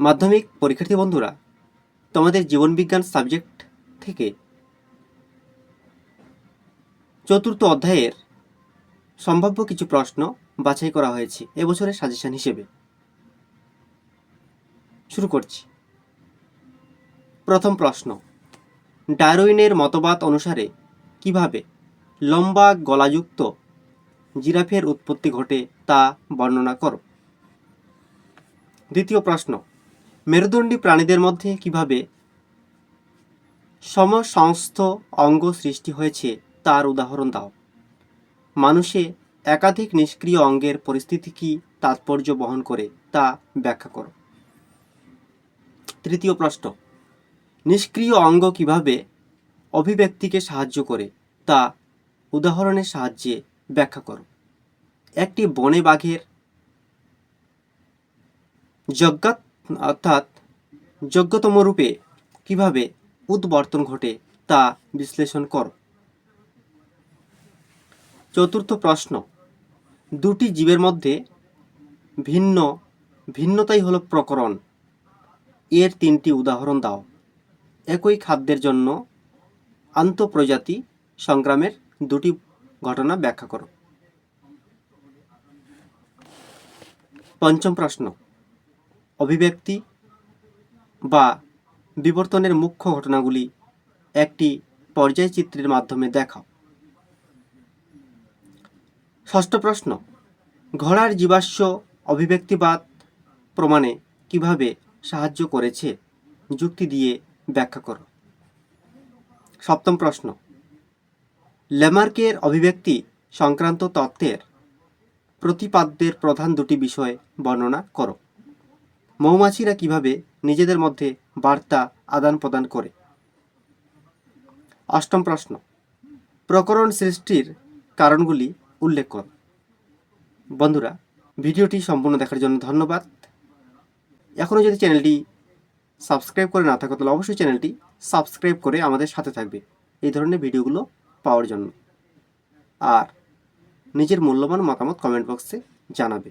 মাধ্যমিক পরীক্ষার্থী বন্ধুরা, তোমাদের জীবনবিজ্ঞান সাবজেক্ট থেকে চতুর্থ অধ্যায়ের সম্ভাব্য কিছু প্রশ্ন বাছাই করা হয়েছে এবছরের সাজেশন হিসেবে। শুরু করছি। প্রথম প্রশ্ন, ডারউইনের মতবাদ অনুসারে কীভাবে লম্বা গলাযুক্ত জিরাফের উৎপত্তি ঘটে তা বর্ণনা করো? দ্বিতীয় প্রশ্ন মেরুদণ্ডী প্রাণীদের মধ্যে কীভাবে সমসংস্থ অঙ্গ সৃষ্টি হয়েছে তার উদাহরণ দাও। মানুষে একাধিক নিষ্ক্রিয় অঙ্গের পরিস্থিতি কি তাৎপর্য বহন করে তা ব্যাখ্যা করো। তৃতীয় প্রশ্ন, নিষ্ক্রিয় অঙ্গ কীভাবে অভিব্যক্তিকে সাহায্য করে তা উদাহরণের সাহায্যে ব্যাখ্যা করো। একটি বনে বাঘের যজ্ঞাত অর্থাৎ যোগ্যতম রূপে কীভাবে উদ্বর্তন ঘটে তা বিশ্লেষণ করো। চতুর্থ প্রশ্ন, দুটি জীবের মধ্যে ভিন্ন, ভিন্নতাই হলো প্রকরণ। এর তিনটি উদাহরণ দাও। একই খাদ্যের জন্য আন্তঃপ্রজাতি সংগ্রামের দুটি ঘটনা ব্যাখ্যা করো। পঞ্চম প্রশ্ন অভিব্যক্তি বা বিবর্তনের মুখ্য ঘটনাগুলি একটি পর্যায়চিত্রের মাধ্যমে দেখাও। ষষ্ঠ প্রশ্ন, ঘোড়ার জীবাশ্ম অভিব্যক্তিবাদ প্রমাণে কীভাবে সাহায্য করেছে? যুক্তি দিয়ে ব্যাখ্যা করো। সপ্তম প্রশ্ন লেমার্কের অভিব্যক্তি সংক্রান্ত তত্ত্বের প্রতিপাদ্যের প্রধান দুটি বিষয় বর্ণনা করো। মৌমাছিরা কীভাবে নিজেদের মধ্যে বার্তা আদান প্রদান করে? অষ্টম প্রশ্ন। প্রকরণ সৃষ্টির কারণগুলি উল্লেখ কর বন্ধুরা, ভিডিওটি সম্পূর্ণ দেখার জন্য ধন্যবাদ। এখনও যদি চ্যানেলটি সাবস্ক্রাইব করে না থাকো, তাহলে অবশ্যই চ্যানেলটি সাবস্ক্রাইব করে আমাদের সাথে থাকবে এই ধরনের ভিডিওগুলো পাওয়ার জন্য। আর নিজের মূল্যবান মতামত কমেন্ট বক্সে জানাবে।